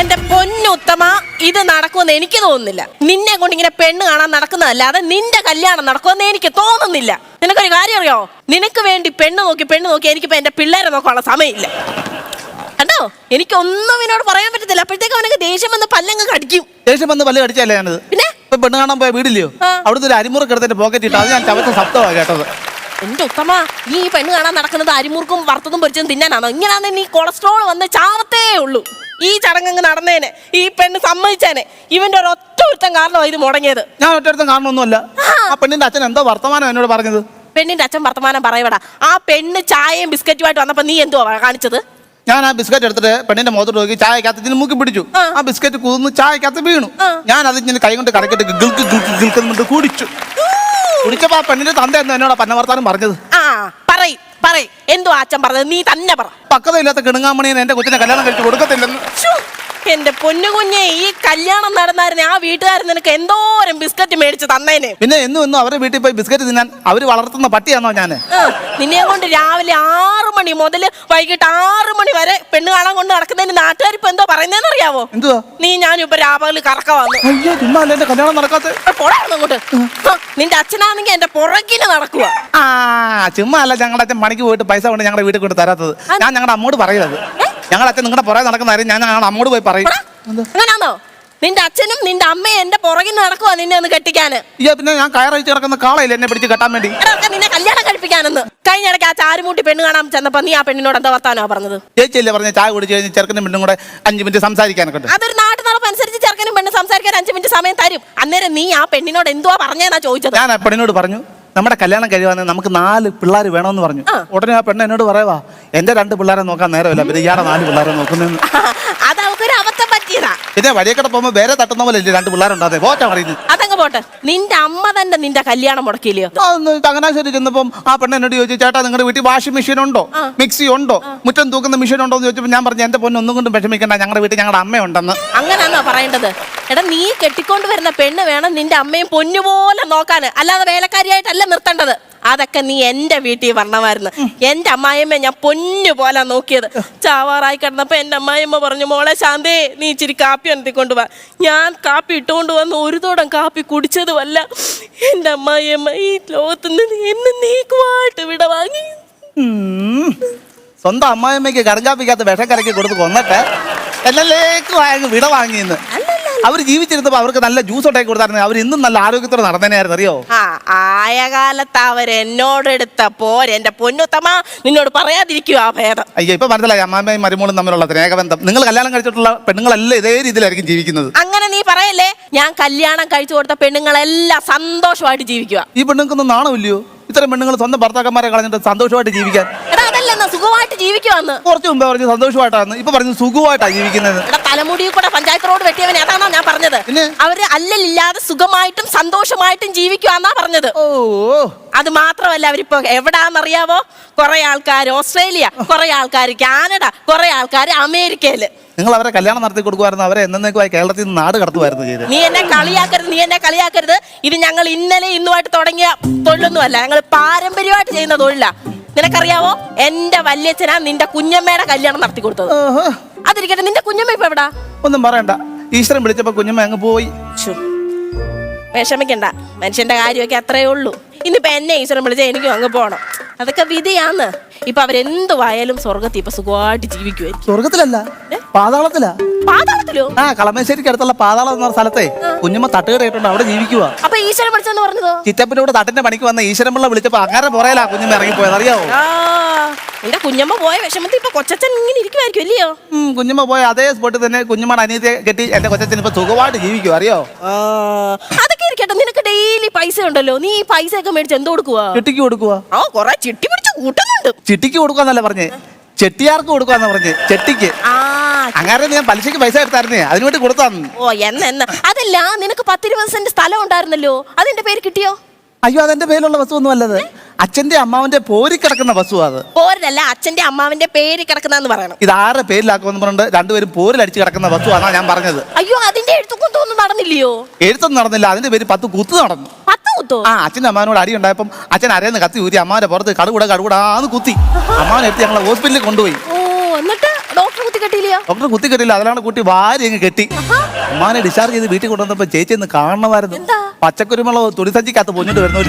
എന്റെ പൊന്നുത്തമ ഇത് നടക്കുമെന്ന് എനിക്ക് തോന്നുന്നില്ല. നിന്നെ കൊണ്ട് ഇങ്ങനെ പെണ്ണ് കാണാൻ നടക്കുന്നതല്ലാതെ നിന്റെ കല്യാണം നടക്കുമെന്ന് എനിക്ക് തോന്നുന്നില്ല. നിനക്കൊരു കാര്യം അറിയോ? നിനക്ക് വേണ്ടി പെണ്ണ് നോക്കി പെണ്ണ് നോക്കി എനിക്കിപ്പോ എന്റെ പിള്ളേരെ നോക്കാനുള്ള സമയമില്ല. കണ്ടോ? എനിക്കൊന്നും ഇതിനോട് പറയാൻ പറ്റത്തില്ല. അപ്പോഴത്തേക്ക് അവനൊക്കെ ദേഷ്യം വന്ന് പല്ലങ്ങ് കടിക്കും. ദേഷ്യം വന്ന് പല്ല് കടിച്ചല്ലേ ഞാനത്? പിന്നെ? പെണ്ണ് കാണാൻ പോയ വീടില്ലയോ. അവിടുത്തെ ഒരു അരിമുറക്കെടുത്തിട്ട് പോക്കറ്റ് ഇട്ട് അത് ഞാൻ ചവച്ച ശബ്ദമാണ് കേട്ടത്. എന്റെ ഉത്തമ നീ ഈ പെണ്ണ് കാണാൻ നടക്കുന്നത് അരിമുറുക്കും വറുത്തതും പൊരിച്ചതും തിന്നാനാണോ? ഇങ്ങനെയാണെങ്കിൽ നീ കൊളസ്ട്രോൾ വന്ന് ചാവത്തേ ഉള്ളൂ. ഈ ചടങ്ങ് നടന്നേനെ ഈ പെണ്ണ് സമ്മതിച്ചേനെ. ഇവന്റെ ഒരു ഒറ്റ ഒരുത്തം കാരണമാണ് ഇത് മുടങ്ങിയത്. ഞാൻ ഒറ്റടുത്തും കാരണമൊന്നുമല്ല. ആ. പെണ്ണിന്റെ അച്ഛൻ എന്തോ വർത്തമാനം എന്നോട് പറഞ്ഞത്. പെണ്ണിന്റെ അച്ഛൻ വർത്തമാനം പറയവടാ. ആ പെണ്ണ് ചായയും ബിസ്ക്കറ്റുമായിട്ട് വന്നപ്പോ നീ എന്തുവാ കാണിച്ചത്? ഞാൻ ആ ബിസ്ക്കറ്റ് എടുത്തിട്ട് പെണ്ണിന്റെ മുഖത്തോട്ട് നോക്കി ചായക്കകത്ത് ഇതിന് മൂക്കി പിടിച്ചു. ആ. ആ ബിസ്ക്കറ്റ് കുതിർന്ന് ചായക്കകത്ത് വീണു. ഞാൻ അത് ഇങ്ങനെ കൈ കൊണ്ട് കടക്കിട്ട് ഗിൽക്ക് ഗിൽക്ക് ഗിൽക്കുന്നുണ്ട് കുടിച്ചു. കുടിച്ചപ്പോ ആ പെണ്ണിന്റെ തന്ത എന്ന് എന്നോട് പന്നവർത്താനം പറഞ്ഞത്? ആ പറയ് പറയ്. എന്തോ അച്ഛൻ പറഞ്ഞത്? നീ തന്നെ പറ. പക്വതയില്ലാത്ത കിണുങ്ങാമണിയെ എന്റെ കൊച്ചിനെ കല്യാണം കഴിച്ചു കൊടുക്കത്തില്ലെന്ന്. എന്റെ പൊന്നു കുഞ്ഞെ ഈ കല്യാണം നടന്നായിരുന്നു ആ വീട്ടുകാരൻ നിനക്ക് എന്തോരം ബിസ്ക്കറ്റ് മേടിച്ച് തന്നേനെ? പിന്നെ എന്നും എന്നും അവരെ വീട്ടിൽ പോയി ബിസ്ക്കറ്റ് തിന്നാൻ അവർ വളർത്തുന്ന പട്ടിയാണോ ഞാൻ നിന്നെ കൊണ്ട് രാവിലെ ആറു മണി മുതൽ വൈകിട്ട് ആറു മണി വരെ പെണ്ണ് കാണാൻ കൊണ്ട് നടക്കുന്നതിന് നാട്ടുകാർ ഇപ്പൊ എന്തോ പറയുന്നതെന്ന് അറിയാവോ? എന്തുവാ? നീ ഞാനും ഇപ്പൊ രാവിലെ കറക്ക വന്നു. അയ്യോ ചുമ്മാ അല്ല എന്റെ കല്യാണം നടക്കാത്ത? പോടായിരുന്നു അങ്ങോട്ട്. ആ, നിന്റെ അച്ഛനാണെങ്കിൽ എന്റെ പുറകിന് നടക്കുക ആ ചുമ്മാ അല്ല ഞങ്ങളുടെ അച്ഛൻ പണിക്ക് പോയിട്ട് പൈസ കൊണ്ട് ഞങ്ങളുടെ വീട്ടിൽ കൊണ്ട് തരാത്തത്. ഞാൻ ഞങ്ങളുടെ അമ്മോട് പറയുന്നത് ഞങ്ങളുടെ അച്ഛൻ നിങ്ങളുടെ പുറകെ നടക്കുന്ന കാര്യം ഞാൻ ഞങ്ങളുടെ അമ്മോട് പോയി പറയും. അങ്ങനാണോ നിന്റെ അച്ഛനും നിന്റെ അമ്മയും എന്റെ പുറകിൽ നടക്കുവാ നിന്നെ ഒന്ന് കെട്ടിക്കാന് അയ്യോ പിന്നെ ഞാൻ കയറഴിച്ച് കിടക്കുന്ന കാളയില്ല എന്നെ പിടിച്ച് കെട്ടാൻ വേണ്ടി? എടാ, നിന്നെ കല്യാണം കഴിപ്പിക്കാനെന്ന്. കഴിഞ്ഞ ഇടയ്ക്ക് ആ ചാരുമൂട്ടി പെണ്ണ് കാണാൻ ചെന്നപ്പോ നീ ആ പെണ്ണിനോട് എന്താ വർത്താനോ പറഞ്ഞത്? ചേച്ചിയല്ലേ പറഞ്ഞ ചായ കുടിച്ച് കഴിഞ്ഞ് ചെറുക്കനും പെണ്ണും കൂടെ അഞ്ച് മിനിറ്റ് സംസാരിക്കാനൊക്കെ ഉണ്ട്. അതൊരു നാട്ടു നടപ്പ് അനുസരിച്ച് ചെറുക്കനും പെണ്ണ് സംസാരിക്കാൻ അഞ്ചു മിനിറ്റ് സമയം തരും. അന്നേരം നീ ആ പെണ്ണിനോട് എന്തുവാ പറഞ്ഞേന്നാ ചോദിച്ചത്? ഞാൻ ആ പെണ്ണിനോട് പറഞ്ഞു നമ്മുടെ കല്യാണം കഴിയുവാന്ന് നമുക്ക് നാല് പിള്ളേർ വേണമെന്ന് പറഞ്ഞു. ഉടനെ ആ പെണ്ണ് എന്നോട് പറയുവാ എന്റെ രണ്ട് പിള്ളേരെ നോക്കാൻ നേരമില്ല പിന്നെ ഇയാളെ നാല് പിള്ളേരെ നോക്കുന്നതെന്ന് അത് അവക്കൊരു അബദ്ധം പറ്റിയതാ. പിന്നെ വഴിയൊക്കെ പോകുമ്പോ വേറെ തട്ടുന്ന പോലെ ഇല്ലേ രണ്ട് പിള്ളേരുണ്ടാതെ പോറ്റാ പറയുന്നത്. പോട്ടെ. നിന്റെ അമ്മ തന്നെ നിന്റെ കല്യാണം മുടക്കിയില്ലയോ? ചങ്ങനാശ്ശേരി ചെന്നപ്പം ആ പെണ്ണ് എന്നോട് ചോദിച്ചു ചേട്ടാ നിങ്ങളുടെ വീട്ടിൽ വാഷിംഗ് മെഷീൻ ഉണ്ടോ? മിക്സി ഉണ്ടോ? മുറ്റം തൂക്കുന്ന മെഷീൻ ഉണ്ടോ? എന്ന് ചോദിച്ചപ്പോൾ ഞാൻ പറഞ്ഞു എന്റെ പൊന്നൊന്നും കൊണ്ടും വിഷമിക്കണ്ട ഞങ്ങളുടെ വീട്ടിൽ ഞങ്ങളുടെ അമ്മയുണ്ടെന്ന് അങ്ങനെയാണോ പറയേണ്ടത്? എടാ നീ കെട്ടിക്കൊണ്ട് വരുന്ന പെണ്ണ് വേണം നിന്റെ അമ്മയും പൊന്നുപോലെ നോക്കാന് അല്ലാതെ വേലക്കാരിയായിട്ടല്ല നിർത്തേണ്ടത്. അതൊക്കെ നീ എന്റെ വീട്ടിൽ വരണമായിരുന്നു. എന്റെ അമ്മായിമ്മ ഞാൻ പൊന്നു പോലെ നോക്കിയത്. ചാവാറായി കിടന്നപ്പോ എന്റെ അമ്മായിമ്മ പറഞ്ഞു മോളെ ശാന്തി നീ ഇച്ചിരി കാപ്പി എടുത്തിക്കൊണ്ട് വാ ഞാൻ കാപ്പി ഇട്ടുകൊണ്ട് വന്ന് ഒരു തോടം കാപ്പി കുടിച്ചതുമല്ല. എന്റെ അമ്മായിയമ്മ ഈ ലോകത്തുനിന്ന് എന്നെ നീക്കുവായിട്ട് വിട വാങ്ങി. സ്വന്തം അമ്മായിമ്മയ്ക്ക് കടങ്കാപ്പിക്കകത്ത് വിഷം കലക്കി കൊടുത്ത് കൊന്നിട്ട് എന്നല്ലേക്ക് വിട വാങ്ങിയെന്ന് അവർ ജീവിച്ചിരുന്നപ്പോ അവർക്ക് നല്ല ജ്യൂസ് ഉണ്ടാക്കി കൊടുത്തായിരുന്നു. അവർ ഇന്നും നല്ല ആരോഗ്യത്തോടെ നടന്നേനായിരുന്നു അറിയോ? ആ ആയ കാലത്ത് അവർ എന്നോടെടുത്ത പോരെ എന്റെ പൊന്നുത്തമ്മ നിന്നോട് പറയാതിരിക്കുക ആ ഭേദം. അയ്യോ ഇപ്പൊ മനസ്സിലായി. അമ്മാമ്മയും മരുമോളും തമ്മിലുള്ള സ്നേഹബന്ധം. നിങ്ങൾ കല്യാണം കഴിച്ചിട്ടുള്ള പെണ്ണുങ്ങളെല്ലാം ഇതേ രീതിയിലായിരിക്കും ജീവിക്കുന്നത്? അങ്ങനെ നീ പറയല്ലേ? ഞാൻ കല്യാണം കഴിച്ചു കൊടുത്ത പെണ്ണുങ്ങളെല്ലാം സന്തോഷമായിട്ട് ജീവിക്കുക ഈ പെണ്ണുങ്ങൾക്കൊന്നും നാണമില്ലയോ? ഇത്തരം പെണ്ണുങ്ങൾ സ്വന്തം ഭർത്താക്കന്മാരെ കളഞ്ഞിട്ട് സന്തോഷമായിട്ട് ജീവിക്കാൻ. എടാ സുഖമായിട്ട് ജീവിക്കുവാന്ന്. കുറച്ച് മുമ്പേ പറഞ്ഞു സന്തോഷമായിട്ടാണ് ഇപ്പൊ പറഞ്ഞു സുഖമായിട്ടാണ് ജീവിക്കുന്നത് എടാ തലമുടിയിൽ കൂടെ പഞ്ചായത്ത് റോഡ് വെട്ടിയവൻ അതാണോ ഞാൻ പറഞ്ഞത്? അവർ അല്ലലില്ലാതെ സുഖമായിട്ടും സന്തോഷമായിട്ടും ജീവിക്കുവാന്നാ പറഞ്ഞത്. ഓ അത് മാത്രമല്ല അവരിപ്പോ എവിടാന്നറിയാവോ? കുറെ ആൾക്കാർ ഓസ്ട്രേലിയ കുറെ ആൾക്കാർ കാനഡ കുറെ ആൾക്കാർ അമേരിക്കയിൽ. നിങ്ങൾ അവരെ കല്യാണം നടത്തി കൊടുക്കുമായിരുന്നു അവരെ എന്നേക്കുമായി കേരളത്തിൽ നിന്ന് നാട് കടത്തുമായിരുന്നു ചെയ്ത്. നീ എന്നെ കളിയാക്കരുത് നീ എന്നെ കളിയാക്കരുത്. ഇത് ഞങ്ങൾ ഇന്നലെ ഇന്നുമായിട്ട് തുടങ്ങിയ തൊഴിലൊന്നുമല്ല. ഞങ്ങൾ പാരമ്പര്യമായിട്ട് ചെയ്യുന്ന തൊഴിലാ. നിനക്കറിയാവോ? എന്റെ വല്യച്ഛനാ നിന്റെ കുഞ്ഞമ്മയുടെ കല്യാണം നടത്തി കൊടുത്തത്. അതിരിക്കട്ടെ നിന്റെ കുഞ്ഞമ്മ ഇപ്പൊ എവിടാ? ഒന്നും പറയണ്ട. ഈശ്വരൻ വിളിച്ചപ്പോ കുഞ്ഞമ്മ അങ്ങ് പോയി. വിഷമിക്കണ്ട. മനുഷ്യന്റെ കാര്യമൊക്കെ അത്രേ ഉള്ളൂ. ഇന്നിപ്പോ എന്നെ ഈശ്വരൻ വിളിച്ച എനിക്ക് അങ്ങ് പോണം. അതൊക്കെ വിധിയാന്ന് ഇപ്പൊ അവരെന്തുവായാലും സ്വർഗത്തിൽ ഇപ്പൊ സുഖമായിട്ട് ജീവിക്കുവായിരിക്കും. സ്വർഗത്തിലല്ല പാതാളത്തിലാ. പാതാളത്തിലോ? ആ കളമശ്ശേരിക്ക് അടുത്തുള്ള പാതാളം എന്ന സ്ഥലത്തെ കുഞ്ഞമ്മ തട്ടുകടയിട്ടുണ്ട് അവിടെ ജീവിക്കുക അപ്പൊ ഈശ്വരൻ പഠിച്ചെന്ന് പറഞ്ഞതോ? ചിറ്റപ്പിന്റെ കൂടെ തട്ടിന്റെ പണിക്ക് വന്ന ഈശ്വരൻപിള്ള വിളിച്ചപ്പോ അങ്ങനെ പുറയിലാ കുഞ്ഞമ്മ ഇറങ്ങിപ്പോയത് അറിയാവോ? ആ നിന്റെ കുഞ്ഞമ്മ പോയ വിഷമത്തിൽ ഇപ്പൊ കൊച്ചച്ഛൻ ഇങ്ങനെ ഇരിക്കുമായിരിക്കും അല്ലയോ? കുഞ്ഞമ്മ പോയ അതേ സ്പോട്ടിൽ തന്നെ കുഞ്ഞമ്മയുടെ അനിയത്തെ കെട്ടി എന്റെ കൊച്ചച്ഛൻ ഇപ്പൊ സുഖമായിട്ട് ജീവിക്കും അറിയോ? ആ, അതൊക്കെ ഇരിക്കട്ടെ നിനക്ക് ഡെയിലി പൈസ ഉണ്ടല്ലോ നീ ഈ പൈസ ഒക്കെ മേടിച്ച് എന്തോ കൊടുക്കുക ചിട്ടിക്ക് കൊടുക്കുക ആ കൊറേ ചിട്ടി പിടിച്ച് കൂട്ടുന്നുണ്ട്. ചിട്ടിക്ക് കൊടുക്കാന്നല്ല പറഞ്ഞേ? ചെട്ടിയാർക്ക് കൊടുക്കാന്ന് പറഞ്ഞേ? ചെട്ടിക്ക്. ആ അങ്ങനെ ഞാൻ പലിശക്ക് പൈസ എടുത്തായിരുന്നേ. അതിനുവേണ്ടി കൊടുത്താന്ന് ഓ എന്ന എന്ന. അതല്ല നിനക്ക് പത്തിരുപത് സെന്റ് സ്ഥലം ഉണ്ടായിരുന്നല്ലോ. അതിന്റെ പേര് കിട്ടിയോ? അയ്യോ അതെന്റെ പേരിലുള്ള വസ്തു ഒന്നും അല്ലത്. അച്ഛന്റെ അമ്മാവന്റെ പോരി കിടക്കുന്ന വസ്തു അത്. പോരല്ല അച്ഛന്റെ അമ്മാവിന്റെ പേര് കിടക്കുന്ന പറയണം. ഇത് ആരുടെ പേരിലാക്കുമെന്ന് പറഞ്ഞിട്ട് രണ്ടുപേരും പോരിലടിച്ച് കിടക്കുന്ന വസ്തു ആണോ ഞാൻ പറഞ്ഞത്. അയ്യോ അതിന്റെ എഴുത്തുകൊണ്ടൊന്നും നടന്നില്ലയോ? എഴുത്തൊന്നും നടന്നില്ല. അതിന്റെ പേര് പത്ത് കുത്ത് നടന്നു. പത്ത് കുത്തോ? ആ അച്ഛന്റെ അമ്മാവനോട് അടി ഉണ്ടായപ്പം അച്ഛൻ അരയെന്ന് കത്തി ഊരി അമ്മാവന്റെ പുറത്ത് കടുകൂടെ കടുകൂടാന്ന് കുത്തി. അമ്മാവനെ എടുത്ത് ഞങ്ങളെ ഹോസ്പിറ്റലിൽ കൊണ്ടുപോയി. ഓ എന്നിട്ട് ഡോക്ടർ കുത്തി കുത്തിക്കെട്ടിയില്ലയോ ഡോക്ടർ കുത്തി കെട്ടില്ല അതിലാണ് കുട്ടി വാരി അങ്ങ് കെട്ടി. ഉമ്മാനെ ഡിസ്ചാർജ് ചെയ്ത് വീട്ടിൽ കൊണ്ടുവന്നപ്പോ ചേച്ചി ഒന്ന് കാണണമായിരുന്നു? പച്ചക്കുരുമുളക് തുണിസഞ്ചിക്കകത്ത് പൊഞ്ഞിട്ട് വരുന്നവർ